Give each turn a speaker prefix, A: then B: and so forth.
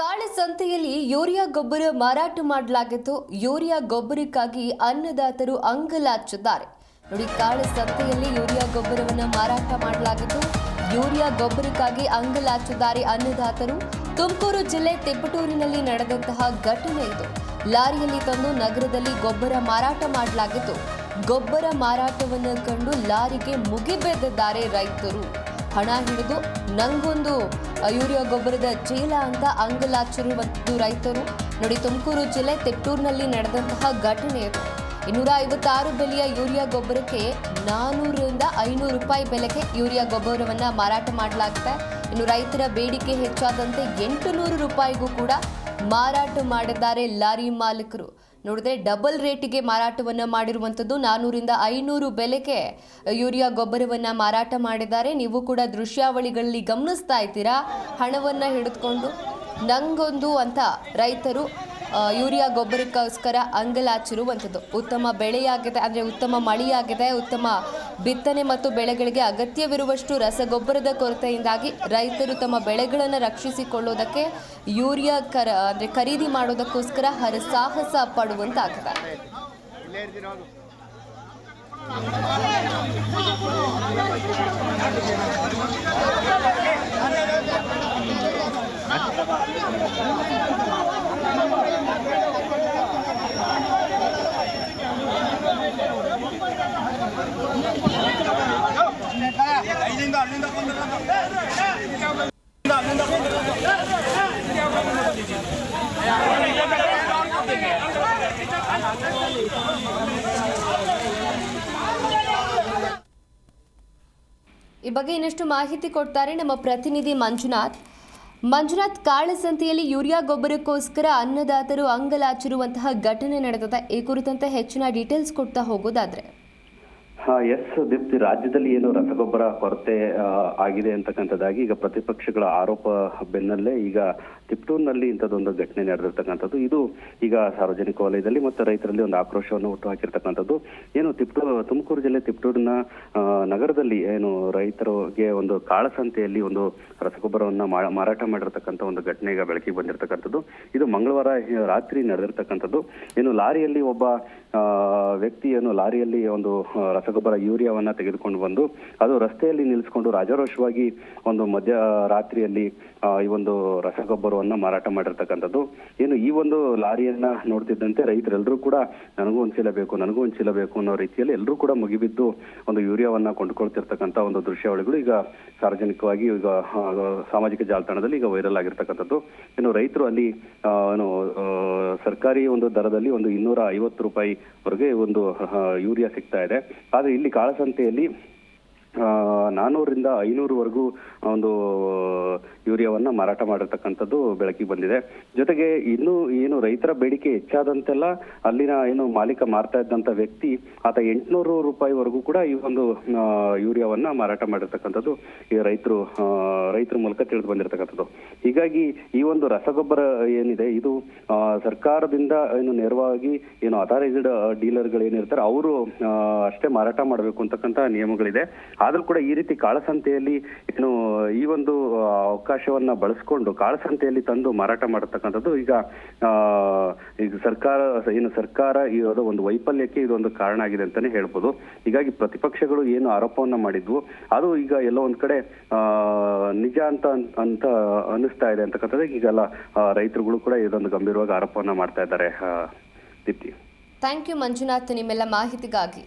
A: ಕಾಳಸಂತೆಯಲ್ಲಿ ಯೂರಿಯಾ ಗೊಬ್ಬರ ಮಾರಾಟ ಮಾಡಲಾಗಿದ್ದು, ಯೂರಿಯಾ ಗೊಬ್ಬರಕ್ಕಾಗಿ ಅನ್ನದಾತರು ಅಂಗಲಾಚಿದ್ದಾರೆ ನೋಡಿ ಕಾಳಸಂತೆಯಲ್ಲಿ ಯೂರಿಯಾ ಗೊಬ್ಬರವನ್ನು ಮಾರಾಟ ಮಾಡಲಾಗಿದ್ದು, ಯೂರಿಯಾ ಗೊಬ್ಬರಕ್ಕಾಗಿ ಅಂಗಲಾಚಿದ್ದಾರೆ ಅನ್ನದಾತರು. ತುಮಕೂರು ಜಿಲ್ಲೆ ತಿಪ್ಪಟೂರಿನಲ್ಲಿ ನಡೆದಂತಹ ಘಟನೆ ಇದು. ಲಾರಿಯಲ್ಲಿ ತಂದು ನಗರದಲ್ಲಿ ಗೊಬ್ಬರ ಮಾರಾಟ ಮಾಡಲಾಗಿದ್ದು, ಗೊಬ್ಬರ ಮಾರಾಟವನ್ನು ಕಂಡು ಲಾರಿಗೆ ಮುಗಿಬೆದ್ದಿದ್ದಾರೆ ರೈತರು. ಹಣ ಹಿಡಿದು ನಂಗೊಂದು ಯೂರಿಯಾ ಗೊಬ್ಬರದ ಚೀಲ ಅಂತ ಅಂಗಲಾಚಿರುವಂಥದ್ದು ರೈತರು. ನೋಡಿ, ತುಮಕೂರು ಜಿಲ್ಲೆ ತೆಟ್ಟೂರಿನಲ್ಲಿ ನಡೆದಂತಹ ಘಟನೆ ಇದು. ಇನ್ನೂರ ಐವತ್ತಾರು ಬೆಲೆಯ ಯೂರಿಯಾ ಗೊಬ್ಬರಕ್ಕೆ ನಾನೂರರಿಂದ ಐನೂರು ರೂಪಾಯಿ ಬೆಲೆಗೆ ಯೂರಿಯಾ ಗೊಬ್ಬರವನ್ನು ಮಾರಾಟ ಮಾಡಲಾಗುತ್ತೆ ಇನ್ನು ರೈತರ ಬೇಡಿಕೆ ಹೆಚ್ಚಾದಂತೆ ಎಂಟು ನೂರು ರೂಪಾಯಿಗೂ ಕೂಡ ಮಾರಾಟ ಮಾಡಿದ್ದಾರೆ ಲಾರಿ ಮಾಲೀಕರು. ನೋಡಿದ್ರೆ ಡಬಲ್ ರೇಟಿಗೆ ಮಾರಾಟವನ್ನು ಮಾಡಿರುವಂಥದ್ದು ನಾನ್ನೂರಿಂದ ಐನೂರು ಬೆಲೆಗೆ ಯೂರಿಯಾ ಗೊಬ್ಬರವನ್ನು ಮಾರಾಟ ಮಾಡಿದ್ದಾರೆ. ನೀವು ಕೂಡ ದೃಶ್ಯಾವಳಿಗಳಲ್ಲಿ ಗಮನಿಸ್ತಾ ಇದ್ದೀರಾ? ಹಣವನ್ನು ಹಿಡಿದುಕೊಂಡು ನಂಗೊಂದು ಅಂತ ರೈತರು ಯೂರಿಯಾ ಗೊಬ್ಬರಕ್ಕೋಸ್ಕರ ಅಂಗಲಾಚಿರುವಂಥದ್ದು. ಉತ್ತಮ ಬೆಳೆಯಾಗಿದೆ ಅಂದರೆ ಉತ್ತಮ ಮಳೆಯಾಗಿದೆ, ಉತ್ತಮ ಬಿತ್ತನೆ ಮತ್ತು ಬೆಳೆಗಳಿಗೆ ಅಗತ್ಯವಿರುವಷ್ಟು ರಸಗೊಬ್ಬರದ ಕೊರತೆಯಿಂದಾಗಿ ರೈತರು ತಮ್ಮ ಬೆಳೆಗಳನ್ನು ರಕ್ಷಿಸಿಕೊಳ್ಳೋದಕ್ಕೆ ಯೂರಿಯಾ ಕರ, ಅಂದರೆ ಖರೀದಿ ಮಾಡೋದಕ್ಕೋಸ್ಕರ ಹರಸಾಹಸ ಪಡುವಂತಾಗಿದೆ. ಈ ಬಗ್ಗೆ ಇನ್ನಷ್ಟು ಮಾಹಿತಿ ಕೊಡ್ತಾರೆ ನಮ್ಮ ಪ್ರತಿನಿಧಿ ಮಂಜುನಾಥ್. ಮಂಜುನಾಥ್ ಕಾಳಸಂತೆಯಲ್ಲಿ ಯೂರಿಯಾ ಗೊಬ್ಬರಕ್ಕೋಸ್ಕರ ಅನ್ನದಾತರು ಅಂಗಲಾಚಿರುವಂತಹ ಘಟನೆ ನಡೆದಿದೆ. ಈ ಕುರಿತಂತೆ ಹೆಚ್ಚಿನ ಡೀಟೇಲ್ಸ್ ಕೊಡ್ತಾ ಹೋಗೋದಾದ್ರೆ.
B: ಎಸ್ ದೀಪ್ತಿ ರಾಜ್ಯದಲ್ಲಿ ಏನು ರಸಗೊಬ್ಬರ ಕೊರತೆ ಆಗಿದೆ ಅಂತಕ್ಕಂಥದ್ದಾಗಿ ಈಗ ಪ್ರತಿಪಕ್ಷಗಳ ಆರೋಪ ಬೆನ್ನಲ್ಲೇ ಈಗ ತಿಪ್ಟೂರಿನಲ್ಲಿ ಇಂಥದ್ದೊಂದು ಘಟನೆ ನಡೆದಿರ್ತಕ್ಕಂಥದ್ದು. ಇದು ಈಗ ಸಾರ್ವಜನಿಕ ವಲಯದಲ್ಲಿ ಮತ್ತು ರೈತರಲ್ಲಿ ಒಂದು ಆಕ್ರೋಶವನ್ನು ಹುಟ್ಟು ಹಾಕಿರ್ತಕ್ಕಂಥದ್ದು ಏನು ತಿಪ್ಟೂರು, ತುಮಕೂರು ಜಿಲ್ಲೆ ತಿಪ್ಟೂರಿನ ನಗರದಲ್ಲಿ ಏನು ರೈತರಿಗೆ ಒಂದು ಕಾಳಸಂತೆಯಲ್ಲಿ ಒಂದು ರಸಗೊಬ್ಬರವನ್ನು ಮಾರಾಟ ಮಾಡಿರ್ತಕ್ಕಂಥ ಒಂದು ಘಟನೆ ಈಗ ಬೆಳಕಿಗೆ ಬಂದಿರತಕ್ಕಂಥದ್ದು. ಇದು ಮಂಗಳವಾರ ರಾತ್ರಿ ನಡೆದಿರ್ತಕ್ಕಂಥದ್ದು. ಏನು ಲಾರಿಯಲ್ಲಿ ಒಬ್ಬ ವ್ಯಕ್ತಿಯನ್ನು ಲಾರಿಯಲ್ಲಿ ಒಂದು ರಸಗೊಬ್ಬರ ಯೂರಿಯಾವನ್ನ ತೆಗೆದುಕೊಂಡು ಬಂದು ಅದು ರಸ್ತೆಯಲ್ಲಿ ನಿಲ್ಲಿಸ್ಕೊಂಡು ರಾಜಾರೋಷವಾಗಿ ಒಂದು ಮಧ್ಯ, ರಾತ್ರಿಯಲ್ಲಿ ಈ ಒಂದು ರಸಗೊಬ್ಬರವನ್ನ ಮಾರಾಟ ಮಾಡಿರ್ತಕ್ಕಂಥದ್ದು. ಏನು ಈ ಒಂದು ಲಾರಿಯನ್ನ ನೋಡ್ತಿದ್ದಂತೆ ರೈತರೆಲ್ಲರೂ ಕೂಡ ನನಗೂ ಒಂದು ಚೀಲ ಬೇಕು, ನನಗೂ ಒಂದು ಚೀಲ ಬೇಕು ಅನ್ನೋ ರೀತಿಯಲ್ಲಿ ಎಲ್ಲರೂ ಕೂಡ ಮುಗಿಬಿದ್ದು ಒಂದು ಯೂರಿಯಾವನ್ನ ಕೊಂಡುಕೊಳ್ತಿರ್ತಕ್ಕಂಥ ಒಂದು ದೃಶ್ಯಾವಳಿಗಳು ಈಗ ಸಾರ್ವಜನಿಕವಾಗಿ ಈಗ ಸಾಮಾಜಿಕ ಜಾಲತಾಣದಲ್ಲಿ ಈಗ ವೈರಲ್ ಆಗಿರ್ತಕ್ಕಂಥದ್ದು. ಏನು ರೈತರು ಅಲ್ಲಿ ಏನು ಸರ್ಕಾರಿ ಒಂದು ದರದಲ್ಲಿ ಒಂದು ಇನ್ನೂರ ಐವತ್ತು ರೂಪಾಯಿ ವರೆಗೆ ಒಂದು ಯೂರಿಯಾ ಸಿಗ್ತಾ ಇದೆ. ಆದರೆ ಇಲ್ಲಿ ಕಾಳಸಂತೆಯಲ್ಲಿ ನಾನೂರಿಂದ ಐನೂರವರೆಗೂ ಒಂದು ಯೂರಿಯಾವನ್ನ ಮಾರಾಟ ಮಾಡಿರ್ತಕ್ಕಂಥದ್ದು ಬೆಳಕಿಗೆ ಬಂದಿದೆ. ಜೊತೆಗೆ ಇನ್ನು ಏನು ರೈತರ ಬೇಡಿಕೆ ಹೆಚ್ಚಾದಂತೆಲ್ಲ ಅಲ್ಲಿನ ಏನು ಮಾಲೀಕ ಮಾರ್ತಾ ಇದ್ದಂತ ವ್ಯಕ್ತಿ, ಆತ ಎಂಟುನೂರು ರೂಪಾಯಿವರೆಗೂ ಕೂಡ ಈ ಒಂದು ಯೂರಿಯಾವನ್ನ ಮಾರಾಟ ಮಾಡಿರ್ತಕ್ಕಂಥದ್ದು ಈ ರೈತರು ರೈತರ ಮೂಲಕ ತಿಳಿದು ಬಂದಿರತಕ್ಕಂಥದ್ದು. ಹೀಗಾಗಿ ಈ ಒಂದು ರಸಗೊಬ್ಬರ ಏನಿದೆ, ಇದು ಸರ್ಕಾರದಿಂದ ಏನು ನೇರವಾಗಿ ಏನು ಅಥರೈಸ್ಡ್ ಡೀಲರ್ಗಳು ಏನಿರ್ತಾರೆ, ಅವರು ಅಷ್ಟೇ ಮಾರಾಟ ಮಾಡಬೇಕು ಅಂತಕ್ಕಂಥ ನಿಯಮಗಳಿದೆ. ಆದ್ರೂ ಕೂಡ ಈ ರೀತಿ ಕಾಳಸಂತೆಯಲ್ಲಿ ಏನು ಈ ಒಂದು ಅವಕಾಶವನ್ನ ಬಳಸ್ಕೊಂಡು ಕಾಳಸಂತೆಯಲ್ಲಿ ತಂದು ಮಾರಾಟ ಮಾಡತಕ್ಕಂಥದ್ದು ಈಗ ಈಗ ಸರ್ಕಾರ ಏನು ಸರ್ಕಾರ ಈ ಒಂದು ವೈಫಲ್ಯಕ್ಕೆ ಇದೊಂದು ಕಾರಣ ಆಗಿದೆ ಅಂತಾನೆ ಹೇಳ್ಬೋದು. ಹೀಗಾಗಿ ಪ್ರತಿಪಕ್ಷಗಳು ಏನು ಆರೋಪವನ್ನ ಮಾಡಿದ್ವು, ಅದು ಈಗ ಎಲ್ಲೋ ಒಂದ್ ಕಡೆ ನಿಜ ಅಂತ ಅಂತ ಅನಿಸ್ತಾ ಇದೆ ಅಂತಕ್ಕಂಥದ್ದು ಈಗೆಲ್ಲ ರೈತರುಗಳು ಕೂಡ ಇದೊಂದು ಗಂಭೀರವಾಗಿ ಆರೋಪವನ್ನ ಮಾಡ್ತಾ ಇದ್ದಾರೆ
A: ಥ್ಯಾಂಕ್ ಯು ಮಂಜುನಾಥ್, ನಿಮ್ಮೆಲ್ಲ ಮಾಹಿತಿಗಾಗಿ.